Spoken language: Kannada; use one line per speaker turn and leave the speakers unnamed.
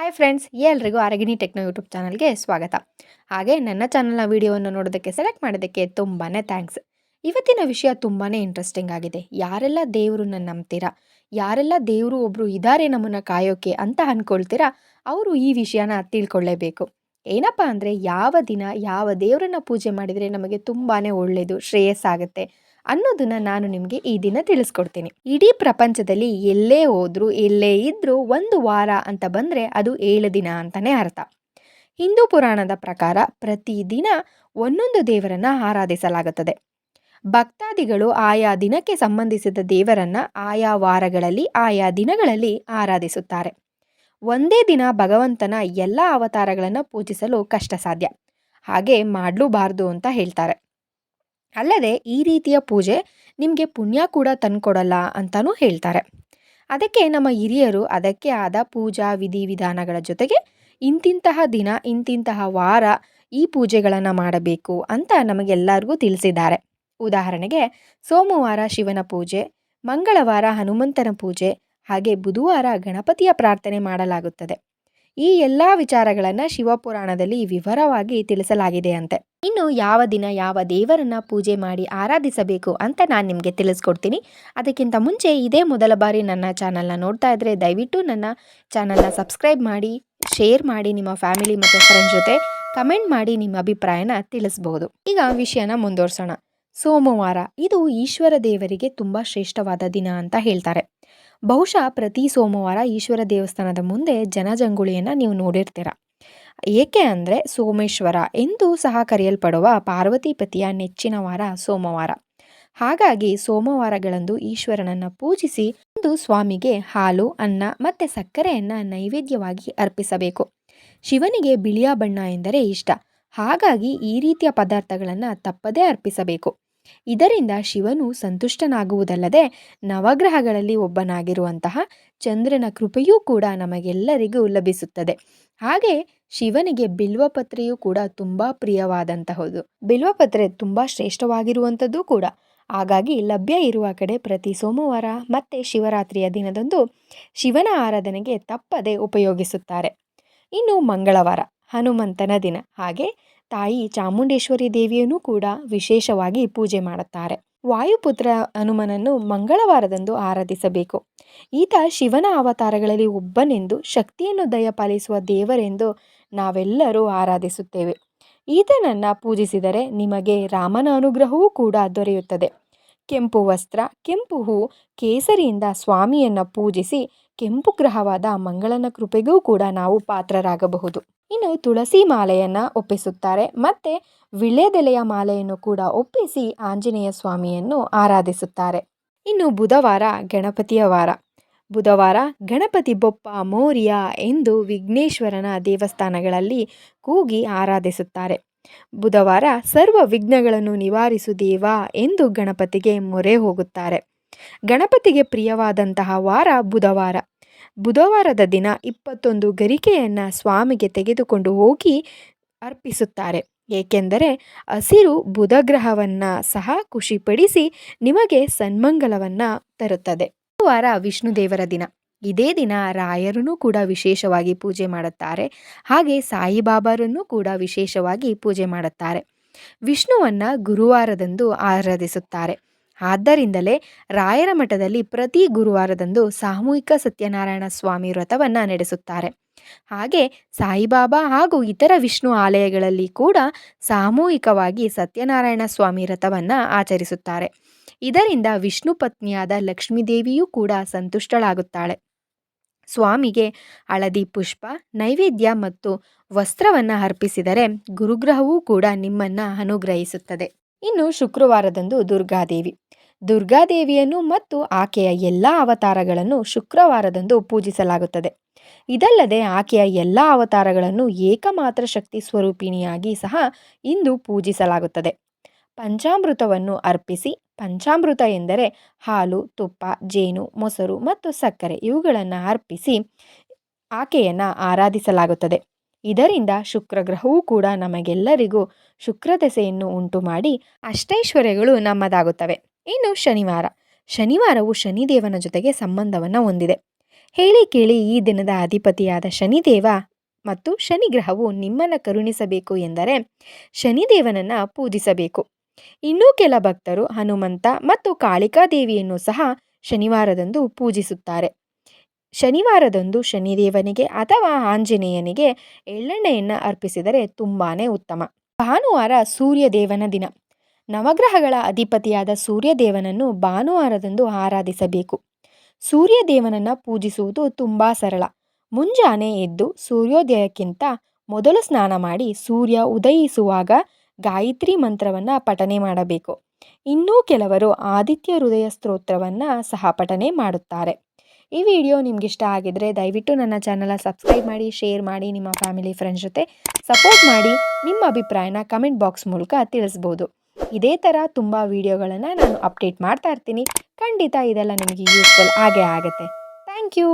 ಹಾಯ್ ಫ್ರೆಂಡ್ಸ್ ಎಲ್ರಿಗೂ ಅರಗಿನಿ ಟೆಕ್ನೋ ಯೂಟ್ಯೂಬ್ ಚಾನಲ್ಗೆ ಸ್ವಾಗತ. ಹಾಗೆ ನನ್ನ ಚಾನಲ್ನ ವಿಡಿಯೋವನ್ನು ನೋಡೋದಕ್ಕೆ ಸೆಲೆಕ್ಟ್ ಮಾಡೋದಕ್ಕೆ ತುಂಬಾ ಥ್ಯಾಂಕ್ಸ್ ಇವತ್ತಿನ ವಿಷಯ ತುಂಬಾ ಇಂಟ್ರೆಸ್ಟಿಂಗ್ ಆಗಿದೆ. ಯಾರೆಲ್ಲ ದೇವರನ್ನ ನಂಬ್ತೀರಾ? ಯಾರೆಲ್ಲ ದೇವರು ಒಬ್ಬರು ಇದ್ದಾರೆ ನಮ್ಮನ್ನು ಕಾಯೋಕೆ ಅಂತ ಅಂದ್ಕೊಳ್ತೀರಾ ಅವರು ಈ ವಿಷಯನ ತಿಳ್ಕೊಳ್ಳೇಬೇಕು ಏನಪ್ಪ ಅಂದರೆ ಯಾವ ದಿನ ಯಾವ ದೇವರನ್ನ ಪೂಜೆ ಮಾಡಿದರೆ ನಮಗೆ ತುಂಬಾ ಒಳ್ಳೆಯದು, ಶ್ರೇಯಸ್ಸಾಗುತ್ತೆ. ಅನ್ನೋದನ್ನ ನಾನು ನಿಮಗೆ ಈ ದಿನ ತಿಳಿಸ್ಕೊಡ್ತೀನಿ. ಇಡೀ ಪ್ರಪಂಚದಲ್ಲಿ ಎಲ್ಲೇ ಹೋದ್ರು, ಎಲ್ಲೇ ಇದ್ರೂ ಒಂದು ವಾರ ಅಂತ ಬಂದರೆ ಅದು ಏಳು ದಿನ ಅಂತಲೇ ಅರ್ಥ. ಹಿಂದೂ ಪುರಾಣದ ಪ್ರಕಾರ ಪ್ರತಿದಿನ ಒಂದೊಂದು ದೇವರನ್ನ ಆರಾಧಿಸಲಾಗುತ್ತದೆ. ಭಕ್ತಾದಿಗಳು ಆಯಾ ದಿನಕ್ಕೆ ಸಂಬಂಧಿಸಿದ ದೇವರನ್ನ ಆಯಾ ವಾರಗಳಲ್ಲಿ, ಆಯಾ ದಿನಗಳಲ್ಲಿ ಆರಾಧಿಸುತ್ತಾರೆ. ಒಂದೇ ದಿನ ಭಗವಂತನ ಎಲ್ಲ ಅವತಾರಗಳನ್ನು ಪೂಜಿಸಲು ಕಷ್ಟ ಸಾಧ್ಯ. ಹಾಗೆ ಮಾಡಲೂಬಾರ್ದು ಅಂತ ಹೇಳ್ತಾರೆ. ಅಲ್ಲದೆ ಈ ರೀತಿಯ ಪೂಜೆ ನಿಮಗೆ ಪುಣ್ಯ ಕೂಡ ತಂದುಕೊಡಲ್ಲ ಅಂತಲೂ ಹೇಳ್ತಾರೆ. ಅದಕ್ಕೆ ನಮ್ಮ ಹಿರಿಯರು ಅದಕ್ಕೆ ಆದ ಪೂಜಾ ವಿಧಿವಿಧಾನಗಳ ಜೊತೆಗೆ ಇಂತಿಂತಹ ದಿನ, ಇಂತಿಂತಹ ವಾರ ಈ ಪೂಜೆಗಳನ್ನು ಮಾಡಬೇಕು ಅಂತ ನಮಗೆಲ್ಲರಿಗೂ ತಿಳಿಸಿದ್ದಾರೆ. ಉದಾಹರಣೆಗೆ ಸೋಮವಾರ ಶಿವನ ಪೂಜೆ, ಮಂಗಳವಾರ ಹನುಮಂತನ ಪೂಜೆ ಹಾಗೆ ಬುಧವಾರ ಗಣಪತಿಯ ಪ್ರಾರ್ಥನೆ ಮಾಡಲಾಗುತ್ತದೆ. ಈ ಎಲ್ಲ ವಿಚಾರಗಳನ್ನು ಶಿವಪುರಾಣದಲ್ಲಿ ವಿವರವಾಗಿ ತಿಳಿಸಲಾಗಿದೆ ಅಂತೆ. ಇನ್ನು ಯಾವ ದಿನ ಯಾವ ದೇವರನ್ನ ಪೂಜೆ ಮಾಡಿ ಆರಾಧಿಸಬೇಕು ಅಂತ ನಾನು ನಿಮಗೆ ತಿಳಿಸ್ಕೊಡ್ತೀನಿ. ಅದಕ್ಕಿಂತ ಮುಂಚೆ ಇದೇ ಮೊದಲ ಬಾರಿ ನನ್ನ ಚಾನಲ್ನ ನೋಡ್ತಾ ಇದ್ದರೆ ದಯವಿಟ್ಟು ನನ್ನ ಚಾನಲ್ನ ಸಬ್ಸ್ಕ್ರೈಬ್ ಮಾಡಿ, ಶೇರ್ ಮಾಡಿ ನಿಮ್ಮ ಫ್ಯಾಮಿಲಿ ಮತ್ತು ಫ್ರೆಂಡ್ಸ್ ಜೊತೆ ಕಮೆಂಟ್ ಮಾಡಿ ನಿಮ್ಮ ಅಭಿಪ್ರಾಯನ ತಿಳಿಸ್ಬೋದು. ಈಗ ವಿಷಯನ ಮುಂದುವರ್ಸೋಣ. ಸೋಮವಾರ. ಇದು ಈಶ್ವರ ದೇವರಿಗೆ ತುಂಬ ಶ್ರೇಷ್ಠವಾದ ದಿನ ಅಂತ ಹೇಳ್ತಾರೆ. ಬಹುಶಃ ಪ್ರತಿ ಸೋಮವಾರ ಈಶ್ವರ ದೇವಸ್ಥಾನದ ಮುಂದೆ ಜನಜಂಗುಳಿಯನ್ನು ನೀವು ನೋಡಿರ್ತೀರ. ಏಕೆ ಅಂದರೆ ಸೋಮೇಶ್ವರ ಎಂದು ಸಹ ಕರೆಯಲ್ಪಡುವ ಪಾರ್ವತಿಪತಿಯ ನೆಚ್ಚಿನ ವಾರ ಸೋಮವಾರ. ಹಾಗಾಗಿ ಸೋಮವಾರಗಳಂದು ಈಶ್ವರನನ್ನು ಪೂಜಿಸಿ ಒಂದು ಸ್ವಾಮಿಗೆ ಹಾಲು, ಅನ್ನ ಮತ್ತು ಸಕ್ಕರೆಯನ್ನು ನೈವೇದ್ಯವಾಗಿ ಅರ್ಪಿಸಬೇಕು. ಶಿವನಿಗೆ ಬಿಳಿಯ ಬಣ್ಣ ಎಂದರೆ ಇಷ್ಟ. ಹಾಗಾಗಿ ಈ ರೀತಿಯ ಪದಾರ್ಥಗಳನ್ನು ತಪ್ಪದೇ ಅರ್ಪಿಸಬೇಕು. ಇದರಿಂದ ಶಿವನು ಸಂತುಷ್ಟನಾಗುವುದಲ್ಲದೆ ನವಗ್ರಹಗಳಲ್ಲಿ ಒಬ್ಬನಾಗಿರುವಂತಹ ಚಂದ್ರನ ಕೃಪೆಯೂ ಕೂಡ ನಮಗೆಲ್ಲರಿಗೂ ಲಭಿಸುತ್ತದೆ. ಹಾಗೆ ಶಿವನಿಗೆ ಬಿಲ್ವಪತ್ರೆಯೂ ಕೂಡ ತುಂಬ ಪ್ರಿಯವಾದಂತಹದ್ದು ಬಿಲ್ವಪತ್ರೆ ತುಂಬ ಶ್ರೇಷ್ಠವಾಗಿರುವಂಥದ್ದು ಕೂಡ. ಹಾಗಾಗಿ ಲಭ್ಯ ಇರುವ ಕಡೆ ಪ್ರತಿ ಸೋಮವಾರ ಮತ್ತು ಶಿವರಾತ್ರಿಯ ದಿನದಂದು ಶಿವನ ಆರಾಧನೆಗೆ ತಪ್ಪದೆ ಉಪಯೋಗಿಸುತ್ತಾರೆ. ಇನ್ನು ಮಂಗಳವಾರ, ಹನುಮಂತನ ದಿನ. ಹಾಗೆ ತಾಯಿ ಚಾಮುಂಡೇಶ್ವರಿ ದೇವಿಯನ್ನು ಕೂಡ ವಿಶೇಷವಾಗಿ ಪೂಜೆ ಮಾಡುತ್ತಾರೆ. ವಾಯುಪುತ್ರ ಹನುಮನನ್ನು ಮಂಗಳವಾರದಂದು ಆರಾಧಿಸಬೇಕು. ಈತ ಶಿವನ ಅವತಾರಗಳಲ್ಲಿ ಒಬ್ಬನೆಂದು, ಶಕ್ತಿಯನ್ನು ದಯಪಾಲಿಸುವ ದೇವರೆಂದು ನಾವೆಲ್ಲರೂ ಆರಾಧಿಸುತ್ತೇವೆ. ಈತನನ್ನು ಪೂಜಿಸಿದರೆ ನಿಮಗೆ ರಾಮನ ಅನುಗ್ರಹವೂ ಕೂಡ ದೊರೆಯುತ್ತದೆ. ಕೆಂಪು ವಸ್ತ್ರ, ಕೆಂಪು ಹೂ, ಕೇಸರಿಯಿಂದ ಸ್ವಾಮಿಯನ್ನು ಪೂಜಿಸಿ, ಕೆಂಪು ಗ್ರಹವಾದ ಮಂಗಳನ ಕೃಪೆಗೂ ಕೂಡ ನಾವು ಪಾತ್ರರಾಗಬಹುದು. ಇನ್ನು ತುಳಸಿ ಮಾಲೆಯನ್ನು ಒಪ್ಪಿಸುತ್ತಾರೆ. ಮತ್ತು ವಿಳ್ಯದೆಲೆಯ ಮಾಲೆಯನ್ನು ಕೂಡ ಒಪ್ಪಿಸಿ ಆಂಜನೇಯ ಸ್ವಾಮಿಯನ್ನು ಆರಾಧಿಸುತ್ತಾರೆ. ಇನ್ನು ಬುಧವಾರ ಗಣಪತಿಯ ವಾರ. ಬುಧವಾರ ಗಣಪತಿ ಬೊಪ್ಪ ಮೋರ್ಯ ಎಂದು ವಿಘ್ನೇಶ್ವರನ ದೇವಸ್ಥಾನಗಳಲ್ಲಿ ಕೂಗಿ ಆರಾಧಿಸುತ್ತಾರೆ. ಬುಧವಾರ ಸರ್ವ ವಿಘ್ನಗಳನ್ನು ನಿವಾರಿಸು ದೇವ ಎಂದು ಗಣಪತಿಗೆ ಮೊರೆ ಹೋಗುತ್ತಾರೆ. ಗಣಪತಿಗೆ ಪ್ರಿಯವಾದಂತಹ ವಾರ ಬುಧವಾರ. ಬುಧವಾರದ ದಿನ ಇಪ್ಪತ್ತೊಂದು ಗರಿಕೆಯನ್ನು ಸ್ವಾಮಿಗೆ ತೆಗೆದುಕೊಂಡು ಹೋಗಿ ಅರ್ಪಿಸುತ್ತಾರೆ. ಏಕೆಂದರೆ ಹಸಿರು ಬುಧಗ್ರಹವನ್ನು ಸಹ ಖುಷಿಪಡಿಸಿ ನಿಮಗೆ ಸನ್ಮಂಗಲವನ್ನು ತರುತ್ತದೆ. ವಾರ ವಿಷ್ಣು ದೇವರ ದಿನ. ಇದೇ ದಿನ ರಾಯರನ್ನು ಕೂಡ ವಿಶೇಷವಾಗಿ ಪೂಜೆ ಮಾಡುತ್ತಾರೆ. ಹಾಗೆ ಸಾಯಿಬಾಬಾರನ್ನು ಕೂಡ ವಿಶೇಷವಾಗಿ ಪೂಜೆ ಮಾಡುತ್ತಾರೆ. ವಿಷ್ಣುವನ್ನು ಗುರುವಾರದಂದು ಆರಾಧಿಸುತ್ತಾರೆ. ಆದ್ದರಿಂದಲೇ ರಾಯರ ಮಠದಲ್ಲಿ ಪ್ರತಿ ಗುರುವಾರದಂದು ಸಾಮೂಹಿಕ ಸತ್ಯನಾರಾಯಣ ಸ್ವಾಮಿ ವ್ರತವನ್ನು ನಡೆಸುತ್ತಾರೆ. ಹಾಗೆ ಸಾಯಿಬಾಬಾ ಹಾಗೂ ಇತರ ವಿಷ್ಣು ಆಲಯಗಳಲ್ಲಿ ಕೂಡ ಸಾಮೂಹಿಕವಾಗಿ ಸತ್ಯನಾರಾಯಣ ಸ್ವಾಮಿ ವ್ರತವನ್ನು ಆಚರಿಸುತ್ತಾರೆ. ಇದರಿಂದ ವಿಷ್ಣು ಪತ್ನಿಯಾದ ಲಕ್ಷ್ಮೀದೇವಿಯೂ ಕೂಡ ಸಂತುಷ್ಟಳಾಗುತ್ತಾಳೆ. ಸ್ವಾಮಿಗೆ ಹಳದಿ ಪುಷ್ಪ, ನೈವೇದ್ಯ ಮತ್ತು ವಸ್ತ್ರವನ್ನು ಅರ್ಪಿಸಿದರೆ ಗುರುಗ್ರಹವೂ ಕೂಡ ನಿಮ್ಮನ್ನು ಅನುಗ್ರಹಿಸುತ್ತದೆ. ಇನ್ನು ಶುಕ್ರವಾರದಂದು ದುರ್ಗಾದೇವಿ. ದುರ್ಗಾದೇವಿಯನ್ನು ಮತ್ತು ಆಕೆಯ ಎಲ್ಲ ಅವತಾರಗಳನ್ನು ಶುಕ್ರವಾರದಂದು ಪೂಜಿಸಲಾಗುತ್ತದೆ. ಇದಲ್ಲದೆ ಆಕೆಯ ಎಲ್ಲ ಅವತಾರಗಳನ್ನು ಏಕಮಾತ್ರ ಶಕ್ತಿ ಸ್ವರೂಪಿಣಿಯಾಗಿ ಸಹ ಇಂದು ಪೂಜಿಸಲಾಗುತ್ತದೆ. ಪಂಚಾಮೃತವನ್ನು ಅರ್ಪಿಸಿ, ಪಂಚಾಮೃತ ಎಂದರೆ ಹಾಲು, ತುಪ್ಪ, ಜೇನು, ಮೊಸರು ಮತ್ತು ಸಕ್ಕರೆ ಇವುಗಳನ್ನು ಅರ್ಪಿಸಿ ಆಕೆಯನ್ನು ಆರಾಧಿಸಲಾಗುತ್ತದೆ. ಇದರಿಂದ ಶುಕ್ರಗ್ರಹವೂ ಕೂಡ ನಮಗೆಲ್ಲರಿಗೂ ಶುಕ್ರದೆಸೆಯನ್ನು ಉಂಟು ಮಾಡಿ ಅಷ್ಟೈಶ್ವರ್ಯಗಳು ನಮ್ಮದಾಗುತ್ತವೆ. ಇನ್ನು ಶನಿವಾರ. ಶನಿವಾರವು ಶನಿದೇವನ ಜೊತೆಗೆ ಸಂಬಂಧವನ್ನು ಹೊಂದಿದೆ. ಹೇಳಿ ಕೇಳಿ ಈ ದಿನದ ಅಧಿಪತಿಯಾದ ಶನಿದೇವ ಮತ್ತು ಶನಿಗ್ರಹವು ನಿಮ್ಮನ್ನು ಕರುಣಿಸಬೇಕು ಎಂದರೆ ಶನಿದೇವನನ್ನು ಪೂಜಿಸಬೇಕು. ಇನ್ನೂ ಕೆಲ ಭಕ್ತರು ಹನುಮಂತ ಮತ್ತು ಕಾಳಿಕಾದೇವಿಯನ್ನು ಸಹ ಶನಿವಾರದಂದು ಪೂಜಿಸುತ್ತಾರೆ. ಶನಿವಾರದಂದು ಶನಿದೇವನಿಗೆ ಅಥವಾ ಆಂಜನೇಯನಿಗೆ ಎಳ್ಳೆಣ್ಣೆಯನ್ನು ಅರ್ಪಿಸಿದರೆ ತುಂಬಾ ಉತ್ತಮ. ಭಾನುವಾರ ಸೂರ್ಯದೇವನ ದಿನ. ನವಗ್ರಹಗಳ ಅಧಿಪತಿಯಾದ ಸೂರ್ಯದೇವನನ್ನು ಭಾನುವಾರದಂದು ಆರಾಧಿಸಬೇಕು. ಸೂರ್ಯದೇವನನ್ನು ಪೂಜಿಸುವುದು ತುಂಬ ಸರಳ. ಮುಂಜಾನೆ ಎದ್ದು ಸೂರ್ಯೋದಯಕ್ಕಿಂತ ಮೊದಲು ಸ್ನಾನ ಮಾಡಿ ಸೂರ್ಯ ಉದಯಿಸುವಾಗ ಗಾಯತ್ರಿ ಮಂತ್ರವನ್ನು ಪಠನೆ ಮಾಡಬೇಕು. ಇನ್ನೂ ಕೆಲವರು ಆದಿತ್ಯ ಹೃದಯ ಸ್ತೋತ್ರವನ್ನು ಸಹ ಪಠನೆ ಮಾಡುತ್ತಾರೆ. ಈ ವಿಡಿಯೋ ನಿಮ್ಗೆ ಇಷ್ಟ ಆಗಿದ್ರೆ ದಯವಿಟ್ಟು ನನ್ನ ಚಾನಲ ಸಬ್ಸ್ಕ್ರೈಬ್ ಮಾಡಿ ಶೇರ್ ಮಾಡಿ, ನಿಮ್ಮ ಫ್ಯಾಮಿಲಿ ಫ್ರೆಂಡ್ಸ್ ಜೊತೆ ಸಪೋರ್ಟ್ ಮಾಡಿ, ನಿಮ್ಮ ಅಭಿಪ್ರಾಯನ ಕಮೆಂಟ್ ಬಾಕ್ಸ್ ಮೂಲಕ ತಿಳಿಸ್ಬೋದು. ಇದೇ ಥರ ತುಂಬ ವೀಡಿಯೋಗಳನ್ನು ನಾನು ಅಪ್ಡೇಟ್ ಮಾಡ್ತಾ ಇರ್ತೀನಿ. ಖಂಡಿತ ಇದೆಲ್ಲ ನಿಮಗೆ ಯೂಸ್ಫುಲ್ ಆಗೇ ಆಗುತ್ತೆ. Thank you